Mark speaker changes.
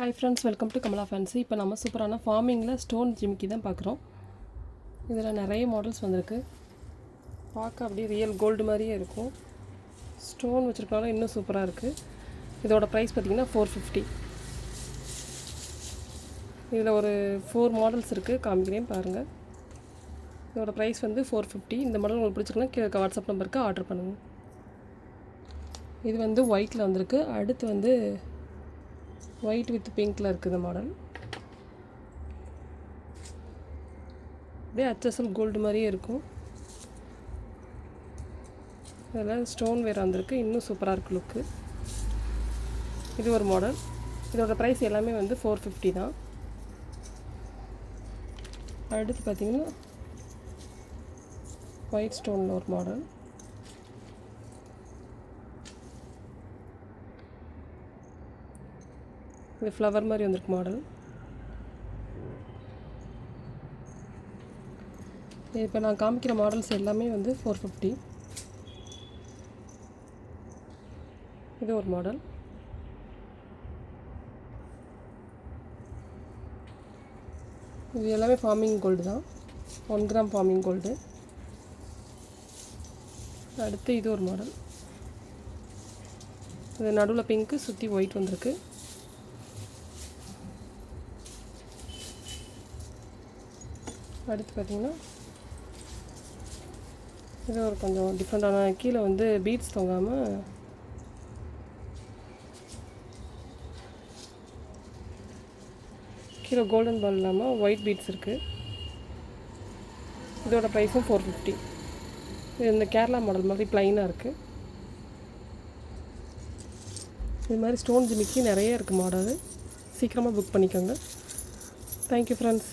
Speaker 1: Hi friends welcome to Kamala fancy இப்போ நம்ம சூப்பரான ஃபார்மிங்கில் ஸ்டோன் ஜிமிக்கி தான் பார்க்குறோம். இதில் நிறைய மாடல்ஸ் வந்திருக்கு. பார்க்க அப்படியே ரியல் கோல்டு மாதிரியே இருக்கும். ஸ்டோன் வச்சுருக்கனால இன்னும் சூப்பராக இருக்குது இதோட ப்ரைஸ் பார்த்திங்கன்னா ஃபோர் ஃபிஃப்டி இதில் ஒரு ஃபோர் மாடல்ஸ் இருக்குது காமிக்கிறேன் பாருங்கள் இதோட ப்ரைஸ் வந்து ஃபோர் ஃபிஃப்டி இந்த மாடல் உங்களுக்கு பிடிச்சிருக்குன்னா கீழே வாட்ஸ்அப் நம்பருக்கு ஆர்டர் பண்ணுங்கள் இது வந்து ஒயிட்டில் வந்திருக்கு. அடுத்து வந்து ஒயிட் வித் பிங்க்கில் இருக்குது இந்த மாடல் அப்படியே அச்சசல் கோல்டு மாதிரியே இருக்கும். இதில் ஸ்டோன் வேறு வந்திருக்கு. இன்னும் சூப்பராக இருக்குது லுக்கு இது ஒரு மாடல் இதோட ப்ரைஸ் எல்லாமே வந்து ஃபோர் ஃபிஃப்டி தான். அடுத்து பார்த்திங்கன்னா ஒயிட் ஸ்டோனில் ஒரு மாடல் இது ஃப்ளவர் மாதிரி வந்திருக்கு மாடல் இப்போ நான் காமிக்கிற மாடல்ஸ் எல்லாமே வந்து ஃபோர் ஃபிஃப்டி இது ஒரு மாடல் இது எல்லாமே ஃபார்மிங் கோல்டு தான். ஒன் கிராம் ஃபார்மிங் கோல்டு அடுத்து இது ஒரு மாடல் இது நடுவில் பிங்க்கு சுற்றி ஒயிட் வந்திருக்கு. அடுத்து பார்த்திங்கன்னா இது ஒரு கொஞ்சம் டிஃப்ரெண்ட்டான கீழே வந்து பீட்ஸ் தொங்காமல் கீழே கோல்டன் பால் இல்லாமல் ஒயிட் பீட்ஸ் இருக்குது இதோட ப்ரைஸும் ஃபோர் ஃபிஃப்டி இது இந்த கேரளா மாடல் மாதிரி ப்ளைனாக இருக்குது இது மாதிரி ஸ்டோன் ஜிமிக்கி நிறைய இருக்குது மாடல் சீக்கிரமாக புக் பண்ணிக்கோங்க. Thank you friends